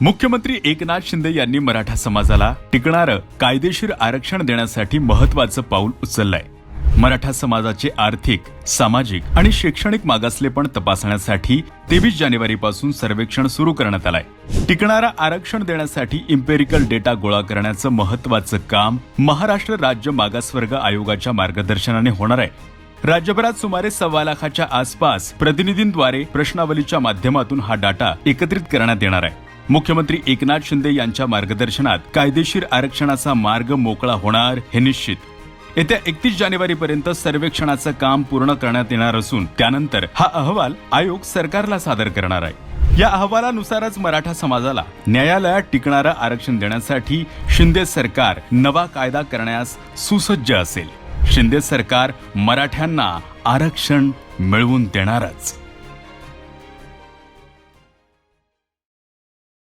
मुख्यमंत्री एकनाथ शिंदे यांनी मराठा समाजाला टिकणारं कायदेशीर आरक्षण देण्यासाठी महत्वाचं पाऊल उचललंय. मराठा समाजाचे आर्थिक सामाजिक आणि शैक्षणिक मागासलेपण तपासण्यासाठी तेवीस जानेवारी पासून सर्वेक्षण सुरू करण्यात आलंय. टिकणारा आरक्षण देण्यासाठी इम्पेरिकल डेटा गोळा करण्याचं महत्वाचं काम महाराष्ट्र राज्य मागासवर्ग आयोगाच्या मार्गदर्शनाने होणार आहे. राज्यभरात सुमारे सव्वा लाखाच्या आसपास प्रतिनिधींद्वारे प्रश्नावलीच्या माध्यमातून हा डाटा एकत्रित करण्यात येणार आहे. मुख्यमंत्री एकनाथ शिंदे यांच्या मार्गदर्शनात कायदेशीर आरक्षणाचा मार्ग मोकळा होणार हे निश्चित. येत्या एकतीस जानेवारी पर्यंत सर्वेक्षणाचं काम पूर्ण करण्यात येणार असून त्यानंतर हा अहवाल आयोग सरकारला सादर करणार आहे. या अहवालानुसारच मराठा समाजाला न्यायालयात टिकणारं आरक्षण देण्यासाठी शिंदे सरकार नवा कायदा करण्यास सुसज्ज असेल. शिंदे सरकार मराठ्यांना आरक्षण मिळवून देणारच.